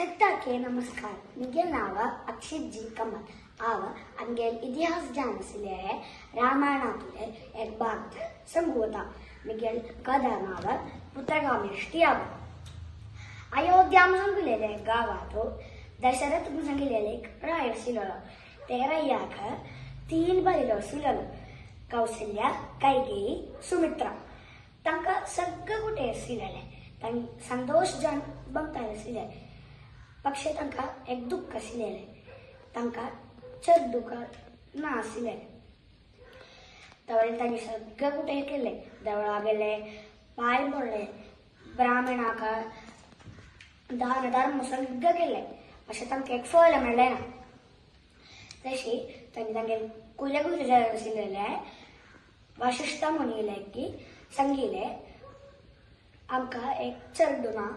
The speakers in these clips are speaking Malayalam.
ಸತ್ಯಕ್ಕೆ ನಮಸ್ಕಾರ ನಿಖಿಲ್ ನಾವ ಅಕ್ಷಿತ್ ಜಿ ಕಮಲ್ ಆವ ಅಂಗೆಲ್ ಇತಿಹಾಸ ಜಾನಸಿಲೆ രാമായണത്തിലെ എഗ്ബാത്ത് സംഭൂത മികൽ കഥനാവ് പുത്രകാമേഷ്ടിയാവ് അയോധ്യാം സംഖിലെ ഗാവാത്തോ ദശരഥ് സംഖിലെ പ്രായസിലോ തേറയ്യാക്ക് തീൻ ബലിലോ സിലോ കൗസല്യ കൈകേയി സുമിത്ര. തങ്ക സഗ്ഗ കുട്ടേ സിലലെ ಸಂತೋಷ್ ಜನ್ ಬಂತಾನೆ ಸಿಲೆ पक्षे तांकां एक दुख्ख आशिल्लें. तांकां चड दुख ना आशिल्लें. त्यावेळी तांणी सगळे कुठे केले. देवळा गेले पांय मोडले ब्राह्मणाक दान धर्म सगळें केले. अशें तांकां एक फळ मेळ्ळें ना. तशी तांणी तांगे कुले कुले जाय आशिल्ले वशिष्ठ मुनीले की संगीले आमकां एक चरडुना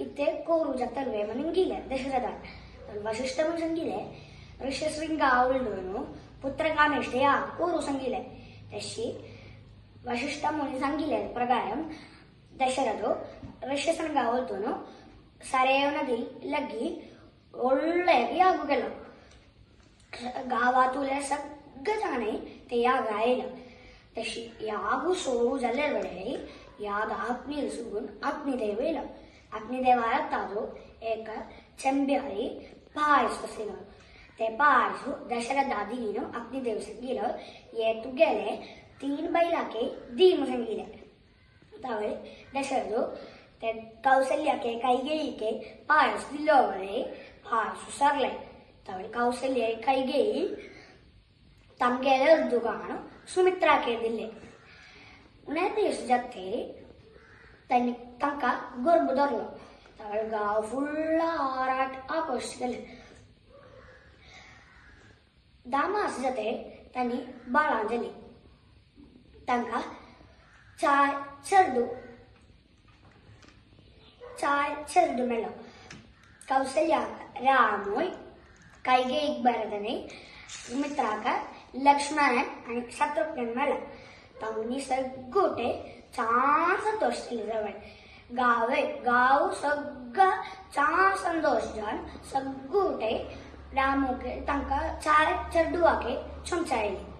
इथे कोरूच्या तलवे म्हणून गेले दशरथात आणि वशिष्ठ म्हणून सांगितले ऋष्य श्रिंग आवळ म्हणून पुत्र कामेश या कोरू सांगितले तशी वशिष्ठ मुनी सांगितले प्रकारम दशरथो ऋष्य श्रिंग आवळ तो सरेव नदी लगी ओळ यागू गेलो. गावातू सगळे जण ते या गायल तशी यागू सोरू झाले वेळे या गा आत्मी सोडून आत्मी देवेल आपणी देवाला ताजो एक ಚೆಂಬ್ಯಾರಿ ಪಾಯಸ ते पायसु दशरथ दादीनं आपली देव सांगितलं ये तू गेले तीन बैलाके दीम सांगितले त्यावेळी दशरथ ते कौशल्याके कैगेयीके पायस दिलो वळे पायस सरले त्यावेळी कौशल्य कैगेयी ತಮ್ಗೆಲ್ಲ ದುಗಾಣ ಸುಮಿತ್ರಾಕೆ ದಿಲ್ಲೆ ಉನೇ ದಿವಸ തനി തക്ക ഗർഭ തുറന്നു ഞങ്ങൾ ഗാവ് ഫുള്ള് ആറാട്ട് ആഘോഷിക്കൽ ದಾಮಾಸ್ ಜೊತೆ ತನಿ ಬಾಳಾಂಜಲಿ ತಂಗ ಚಾಯ್ ಚರ್ದು ಚಾಯ್ ಚರ್ದು ಮೇಳ ಕೌಸಲ್ಯ ರಾಮೋಯ್ ಕೈಗೆ ಇಗ್ ಬರದನೆ ಮಿತ್ರಾಕ ಲಕ್ಷ್ಮಣನ್ ಅನಿ ಶತ್ರುಘ್ನನ್ ಮೇಳ सगळे चा संतोष केले जवळ गावे गाव सगळं चा संतोष जाण सगळे रामोके तांकां चाय चरडुवाके चमचायले